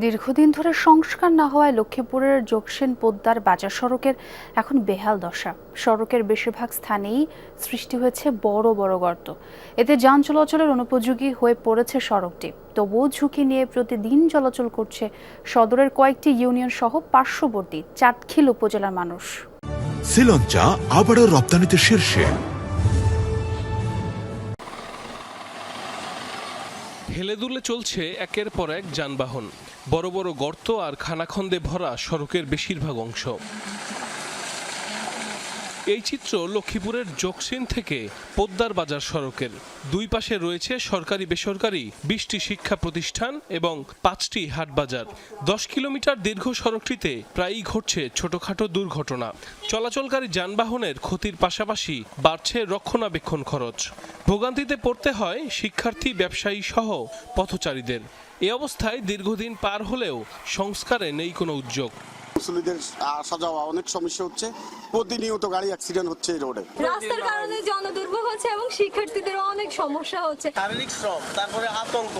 দীর্ঘদিন ধরে সংস্কার না হওয়ায় লক্ষ্মীপুরের যোগসেন পোদ্দার বাজার সড়কের এখন বেহাল দশা। সড়কের বেশিরভাগ স্থানেই সৃষ্টি হয়েছে বড় বড় গর্ত। এতে যান চলাচলের অনুপযোগী হয়ে পড়েছে সড়কটি। তবুও ঝুঁকি নিয়ে প্রতিদিন চলাচল করছে সদরের কয়েকটি ইউনিয়ন সহ পার্শ্ববর্তী চাটখিল উপজেলার মানুষ। শ্রীলঞ্চা আবারও রপ্তানিতে শীর্ষে। হেলে দুলে চলছে একের পর এক যানবাহন। বড় বড় গর্ত আর খানাখন্দে ভরা সড়কের বেশিরভাগ অংশ। এই চিত্র লক্ষ্মীপুরের জকসিন থেকে পোদ্দার বাজার সড়কের। দুই পাশে রয়েছে সরকারি বেসরকারি বিশটি শিক্ষা প্রতিষ্ঠান এবং পাঁচটি হাট বাজার। দশ কিলোমিটার দীর্ঘ সড়কটিতে প্রায়ই ঘটছে ছোটখাটো দুর্ঘটনা। চলাচলকারী যানবাহনের ক্ষতির পাশাপাশি বাড়ছে রক্ষণাবেক্ষণ খরচ। ভোগান্তিতে পড়তে হয় শিক্ষার্থী, ব্যবসায়ী সহ পথচারীদের। এ অবস্থায় দীর্ঘদিন পার হলেও সংস্কারে নেই কোনো উদ্যোগ। মুসলিদের আসা যাওয়া অনেক সমস্যা হচ্ছে। প্রতিনিয়ত গাড়ি অ্যাক্সিডেন্ট হচ্ছে এই রোডে রাস্তার কারণে জনদুর্ভোগ হচ্ছে এবং শিক্ষার্থীদেরও অনেক সমস্যা হচ্ছে। শারীরিক শ্রম তারপরে আতঙ্ক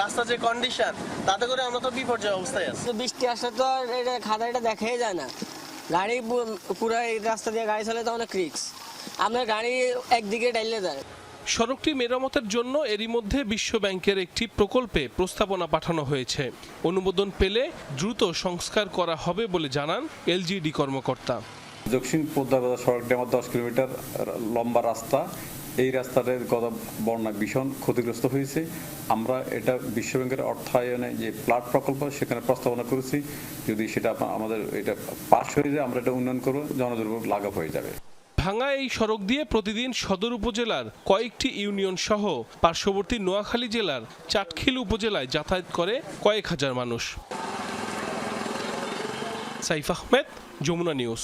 রাস্তার যে কন্ডিশন তাতে করে আমরা তো বিপর্যয় অবস্থায় আছি। বৃষ্টি আসলে তো আর এটা খাদা এটা দেখাই যায় না। গাড়ি পুরো এই রাস্তা দিয়ে গাড়ি চালাতে অনেক রিক্স আপনার গাড়ি একদিকে ডাইলে যায় সড়কটি মেরামতের জন্য এরই মধ্যে বিশ্ব ব্যাংকের একটি প্রকল্পে প্রস্তাবনা পাঠানো হয়েছে। অনুমোদন পেলে দ্রুত সংস্কার করা হবে বলে জানান এলজিডি কর্মকর্তা। দক্ষিণ পদ্মা বাজার সড়কটি আমার দশ কিলোমিটার লম্বা রাস্তা। এই রাস্তাটার গত বন্যায় ভীষণ ক্ষতিগ্রস্ত হয়েছে। আমরা এটা বিশ্বব্যাংকের অর্থায়নে যে প্লাট প্রকল্প, সেখানে প্রস্তাবনা করেছি। যদি সেটা আমাদের এটা পাশ হয়ে যায়, আমরা এটা উন্নয়ন করব, জনদুর্ভোগ লাঘব হয়ে যাবে। ভাঙা এই সড়ক দিয়ে প্রতিদিন সদর উপজেলার কয়েকটি ইউনিয়ন সহ পার্শ্ববর্তী নোয়াখালী জেলার চাটখিল উপজেলায় যাতায়াত করে কয়েক হাজার মানুষ। সাইফ আহমেদ, যমুনা নিউজ।